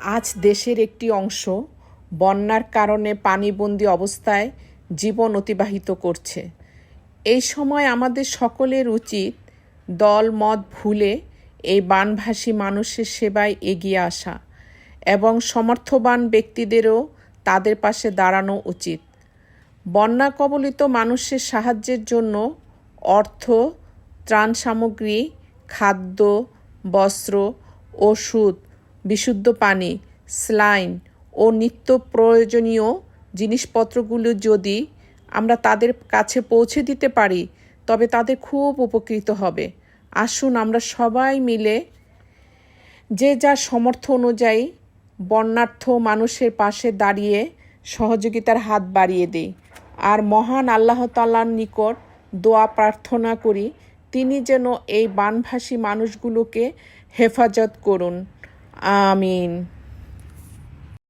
আজ দেশের একটি অংশ বন্যার কারণে পানিবন্দী অবস্থায় জীবন অতিবাহিত করছে। এই সময় আমাদের সকলের উচিত দল, মত ভুলে এই বানভাসী মানুষের সেবায় এগিয়ে আসা এবং সমর্থবান ব্যক্তিদেরও তাদের পাশে দাঁড়ানো উচিত। বন্যা কবলিত মানুষের সাহায্যের জন্য অর্থ, ত্রাণ সামগ্রী, খাদ্য, বস্ত্র, ওষুধ বিশুদ্ধ পানি, স্লাইন ও নিত্য প্রয়োজনীয় জিনিসপত্রগুলো যদি আমরা তাদের কাছে পৌঁছে দিতে পারি, তবে তাদের খুব উপকৃত হবে। আসুন আমরা সবাই মিলে যে যা সমর্থ অনুযায়ী বন্যার্থ মানুষের পাশে দাঁড়িয়ে সহযোগিতার হাত বাড়িয়ে দিই। আর মহান আল্লাহ তাল্লার নিকট দোয়া প্রার্থনা করি, তিনি যেন এই বানভাসী মানুষগুলোকে হেফাজত করুন। I mean,